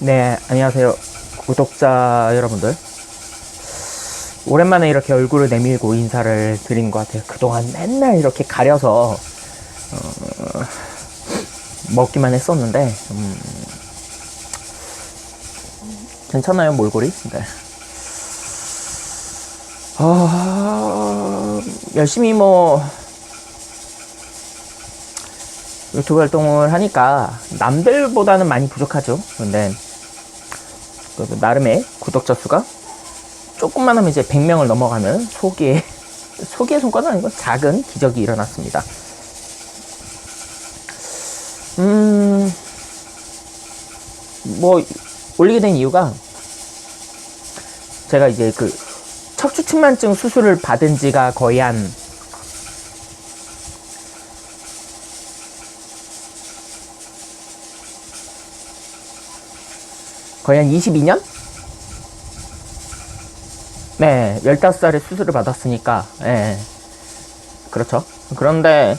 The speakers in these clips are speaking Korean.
네, 안녕하세요. 구독자 여러분들. 오랜만에 이렇게 얼굴을 내밀고 인사를 드린 것 같아요. 그동안 맨날 이렇게 가려서, 어, 먹기만 했었는데, 음, 괜찮아요, 몰골이? 네. 아, 열심히 뭐, 유튜브 활동을 하니까 남들보다는 많이 부족하죠. 근데 그래도 나름의 구독자 수가 조금만 하면 이제 100명을 넘어가는 소기의 소기의 손과는 아니고 작은 기적이 일어났습니다. 음, 뭐 올리게 된 이유가 제가 이제 그 척추측만증 수술을 받은 지가 거의 한 거의 한 22년? 네, 15살에 수술을 받았으니까, 예. 그렇죠. 그런데,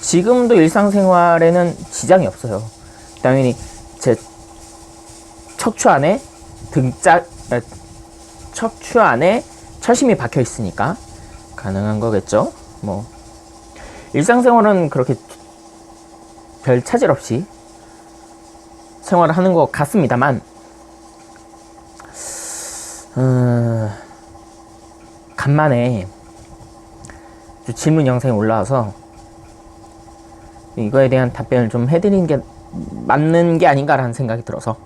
지금도 일상생활에는 지장이 없어요. 당연히, 제 척추 안에 등짝, 에, 척추 안에 철심이 박혀 있으니까, 가능한 거겠죠? 뭐, 일상생활은 그렇게 별 차질 없이 생활을 하는 것 같습니다만, 음, 간만에 좀 질문 영상이 올라와서 이거에 대한 답변을 좀 해드리는 게 맞는 게 아닌가라는 생각이 들어서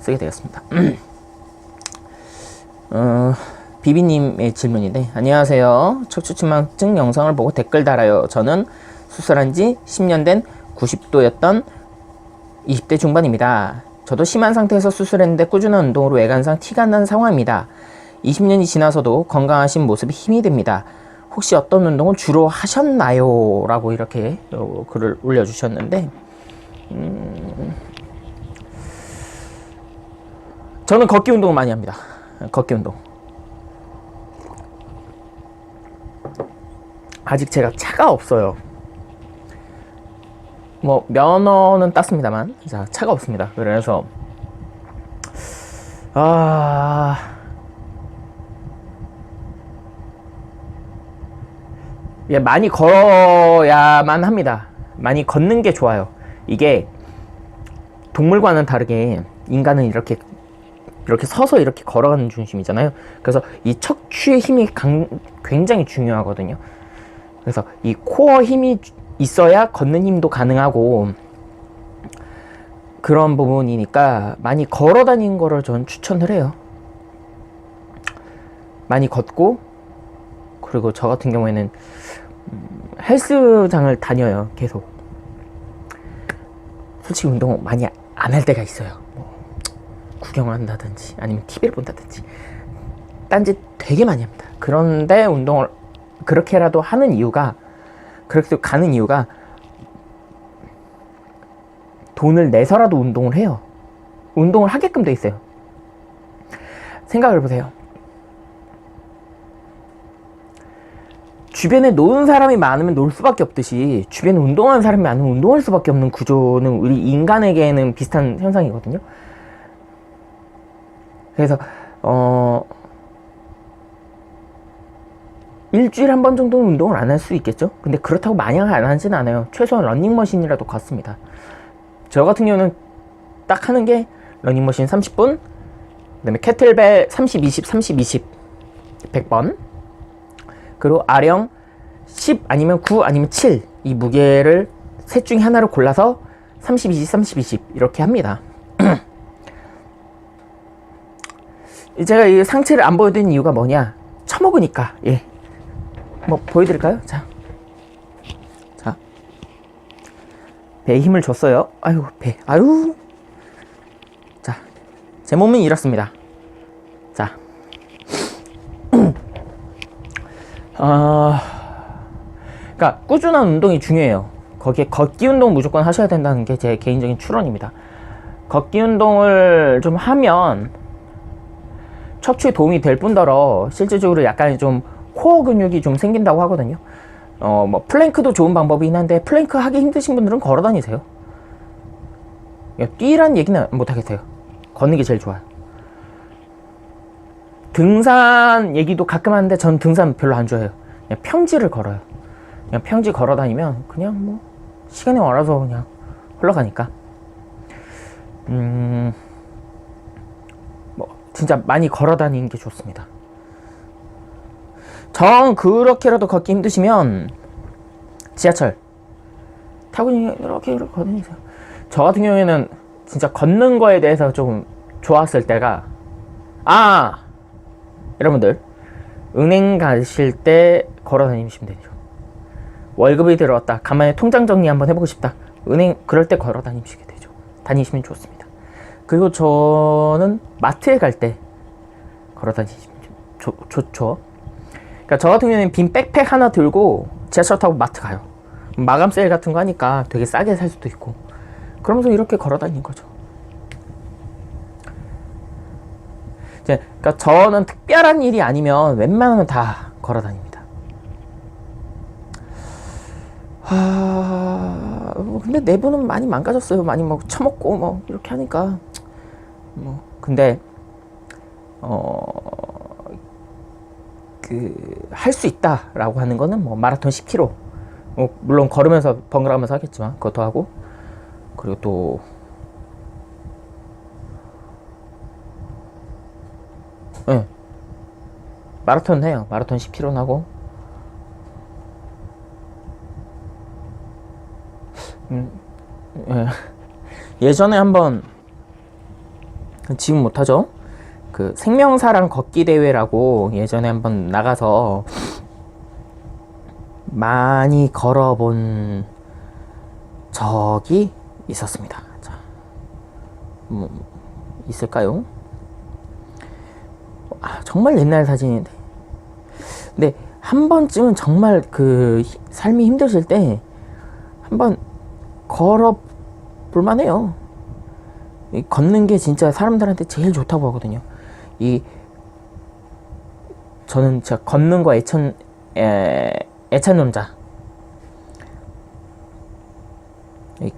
쓰게 되었습니다. 어, 비비님의 질문인데, 안녕하세요. 척추측만증 영상을 보고 댓글 달아요. 저는 수술한 지 10년 된 90도였던 20대 중반입니다. 저도 심한 상태에서 수술했는데 꾸준한 운동으로 외관상 티가 난 상황입니다. 20년이 지나서도 건강하신 모습이 힘이 됩니다. 혹시 어떤 운동을 주로 하셨나요? 라고 이렇게 어, 글을 올려주셨는데, 음, 저는 걷기 운동을 많이 합니다. 걷기 운동. 아직 제가 차가 없어요. 뭐 면허는 땄습니다만 자 차가 없습니다. 그래서 아 예, 많이 걸어야만 합니다. 많이 걷는 게 좋아요. 이게 동물과는 다르게 인간은 이렇게 이렇게 서서 이렇게 걸어가는 중심이잖아요. 그래서 이 척추의 힘이 강, 굉장히 중요하거든요. 그래서 이 코어 힘이 있어야 걷는 힘도 가능하고 그런 부분이니까 많이 걸어 다니는 거를 전 추천을 해요. 많이 걷고 그리고 저 같은 경우에는 음, 헬스장을 다녀요. 계속. 솔직히 운동 많이 안 할 때가 있어요. 뭐 구경을 한다든지 아니면 TV를 본다든지 딴짓 되게 많이 합니다. 그런데 운동을 그렇게라도 하는 이유가 그렇게 가는 이유가 돈을 내서라도 운동을 해요. 운동을 하게끔 돼 있어요. 생각을 해보세요. 주변에 노는 사람이 많으면 놀 수밖에 없듯이 주변에 운동하는 사람이 많으면 운동할 수밖에 없는 구조는 우리 인간에게는 비슷한 현상이거든요. 그래서 어 일주일에 한 번 정도는 운동을 안 할 수 있겠죠? 근데 그렇다고 마냥 안 하진 않아요. 최소한 러닝머신이라도 걷습니다. 저 같은 경우는 딱 하는 게 러닝머신 30분, 그 다음에 캐틀벨 30, 20, 30, 20, 100번, 그리고 아령 10 아니면 9 아니면 7 이 무게를 셋 중에 하나를 골라서 30, 20, 30, 20 이렇게 합니다. 제가 이 상체를 안 보여드린 이유가 뭐냐? 처먹으니까, 예. 뭐 보여드릴까요? 자, 자, 배에 힘을 줬어요. 아유 배, 아유. 자, 제 몸은 이렇습니다. 자, 어, 그러니까 꾸준한 운동이 중요해요. 거기에 걷기 운동 무조건 하셔야 된다는 게 제 개인적인 추론입니다. 걷기 운동을 좀 하면 척추에 도움이 될 뿐더러 실질적으로 약간 좀 코어 근육이 좀 생긴다고 하거든요. 어, 뭐, 플랭크도 좋은 방법이긴 한데, 플랭크 하기 힘드신 분들은 걸어 다니세요. 야, 뛰란 얘기는 못 하겠어요. 걷는 게 제일 좋아요. 등산 얘기도 가끔 하는데 전 등산 별로 안 좋아해요. 그냥 평지를 걸어요. 그냥 평지 걸어 다니면 그냥 뭐 시간이 얼어서 그냥 흘러가니까. 음, 뭐 진짜 많이 걸어 다니는 게 좋습니다. 정 그렇게라도 걷기 힘드시면 지하철 타고 이렇게 이렇게 걸으세요. 저 같은 경우에는 진짜 걷는 거에 대해서 조금 좋았을 때가 아 여러분들 은행 가실 때 걸어 다니시면 되죠. 월급이 들어왔다. 간만에 통장 정리 한번 해보고 싶다. 은행 그럴 때 걸어 다니시게 되죠. 다니시면 좋습니다. 그리고 저는 마트에 갈 때 걸어 다니시면 좋, 좋죠. 그러니까 저 같은 경우에는 빈 백팩 하나 들고 지하철 타고 마트 가요. 마감 세일 같은 거 하니까 되게 싸게 살 수도 있고 그러면서 이렇게 걸어 다니는 거죠. 이제 그러니까 저는 특별한 일이 아니면 웬만하면 다 걸어 다닙니다. 아, 뭐 근데 내부는 많이 망가졌어요. 많이 뭐 처먹고 뭐 이렇게 하니까 뭐 근데 어 그 할 수 있다라고 하는 거는 뭐 마라톤 10km 뭐 물론 걸으면서 번갈아가면서 하겠지만 그것도 하고 그리고 또 예. 마라톤 해요. 마라톤 10km 하고 음, 예. 예전에 한번 지금 못하죠. 그 생명사랑 걷기 대회라고 예전에 한번 나가서 많이 걸어본 적이 있었습니다. 자, 뭐 있을까요? 아, 정말 옛날 사진인데. 근데 한 번쯤은 정말 그 히- 삶이 힘드실 때 한번 걸어 볼만해요. 이 걷는 게 진짜 사람들한테 제일 좋다고 하거든요. 이 저는 진짜 걷는 거 애천 에, 애찬론자. 이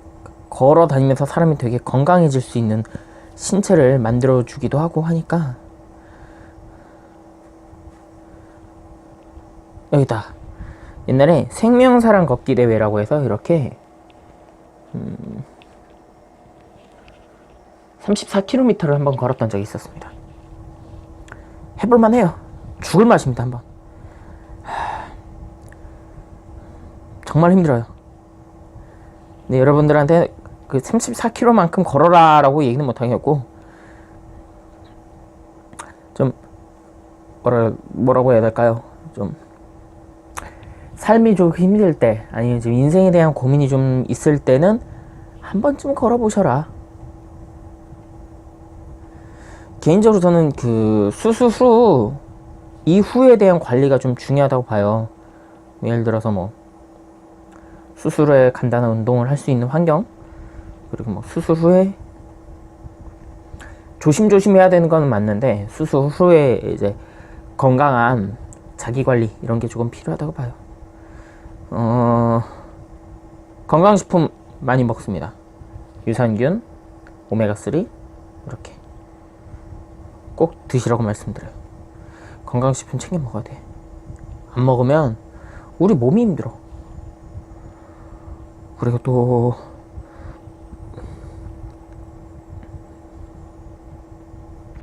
걸어 다니면서 사람이 되게 건강해질 수 있는 신체를 만들어 주기도 하고 하니까 여기다 옛날에 생명사랑 걷기 대회라고 해서 이렇게 음, 34km를 한번 걸었던 적이 있었습니다. 해볼만 해요. 죽을 맛입니다, 한번. 하, 정말 힘들어요. 네, 여러분들한테 그 34km만큼 걸어라라고 얘기는 못하겠고, 좀, 뭐라, 뭐라고 해야 될까요? 좀, 삶이 좀 힘들 때, 아니면 지금 인생에 대한 고민이 좀 있을 때는 한 번쯤 걸어보셔라. 개인적으로 저는 그 수술 후 이후에 대한 관리가 좀 중요하다고 봐요. 예를 들어서 뭐 수술 후에 간단한 운동을 할 수 있는 환경 그리고 뭐 수술 후에 조심조심 해야 되는 건 맞는데 수술 후에 이제 건강한 자기 관리 이런 게 조금 필요하다고 봐요. 어, 건강식품 많이 먹습니다. 유산균, 오메가3 이렇게 꼭 드시라고 말씀드려요. 건강식품 챙겨 먹어야 돼. 안 먹으면 우리 몸이 힘들어. 그리고 또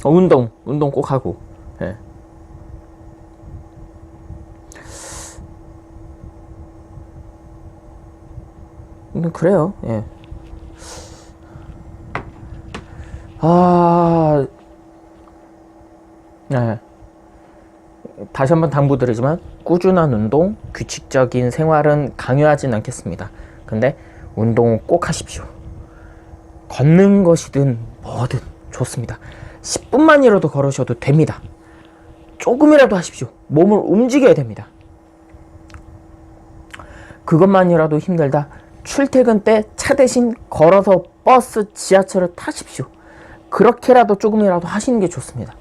어, 운동, 운동 꼭 하고. 예. 음, 그래요. 예. 아, 네. 다시 한번 당부드리지만 꾸준한 운동, 규칙적인 생활은 강요하진 않겠습니다. 근데 운동은 꼭 하십시오. 걷는 것이든 뭐든 좋습니다. 10분만이라도 걸으셔도 됩니다. 조금이라도 하십시오. 몸을 움직여야 됩니다. 그것만이라도 힘들다. 출퇴근 때 차 대신 걸어서 버스, 지하철을 타십시오. 그렇게라도 조금이라도 하시는 게 좋습니다.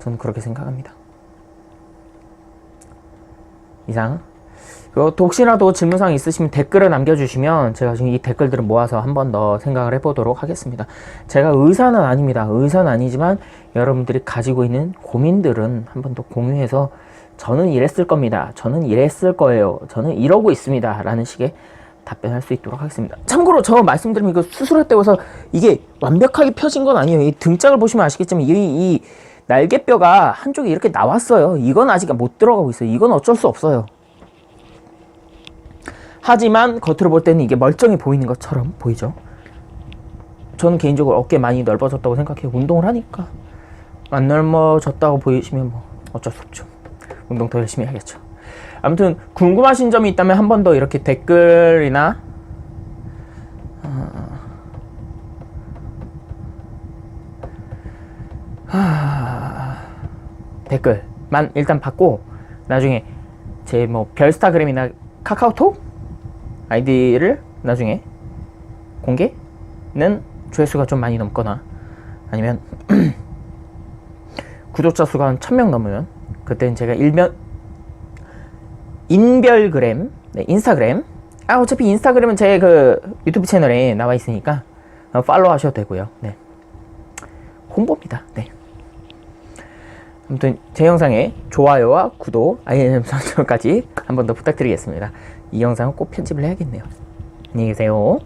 저는 그렇게 생각합니다. 이상 그 혹시라도 질문사항 있으시면 댓글을 남겨주시면 제가 지금 이 댓글들을 모아서 한 번 더 생각을 해보도록 하겠습니다. 제가 의사는 아닙니다. 의사는 아니지만 여러분들이 가지고 있는 고민들은 한 번 더 공유해서 저는 이랬을 겁니다. 저는 이랬을 거예요. 저는 이러고 있습니다. 라는 식의 답변할 수 있도록 하겠습니다. 참고로 저 말씀드리면 이거 수술할 때 와서 이게 완벽하게 펴진 건 아니에요. 이 등짝을 보시면 아시겠지만 이, 이 날개뼈가 한쪽이 이렇게 나왔어요. 이건 아직 못 들어가고 있어요. 이건 어쩔 수 없어요. 하지만 겉으로 볼 때는 이게 멀쩡해 보이는 것처럼 보이죠. 저는 개인적으로 어깨 많이 넓어졌다고 생각해요. 운동을 하니까 안 넓어졌다고 보이시면 뭐 어쩔 수 없죠. 운동 더 열심히 해야겠죠. 아무튼 궁금하신 점이 있다면 한 번 더 이렇게 댓글이나 어, 하... 댓글만 일단 받고 나중에 제 뭐 별스타그램이나 카카오톡 아이디를 나중에 공개는 조회수가 좀 많이 넘거나 아니면 구독자 수가 한 1000명 넘으면 그때는 제가 일면 인별그램, 네, 인스타그램. 아 어차피 인스타그램은 제 그 유튜브 채널에 나와 있으니까 어, 팔로우 하셔도 되고요. 네. 홍보입니다. 네. 아무튼 제 영상에 좋아요와 구독, 알림 설정까지 한 번 더 부탁드리겠습니다. 이 영상은 꼭 편집을 해야겠네요. 안녕히 계세요.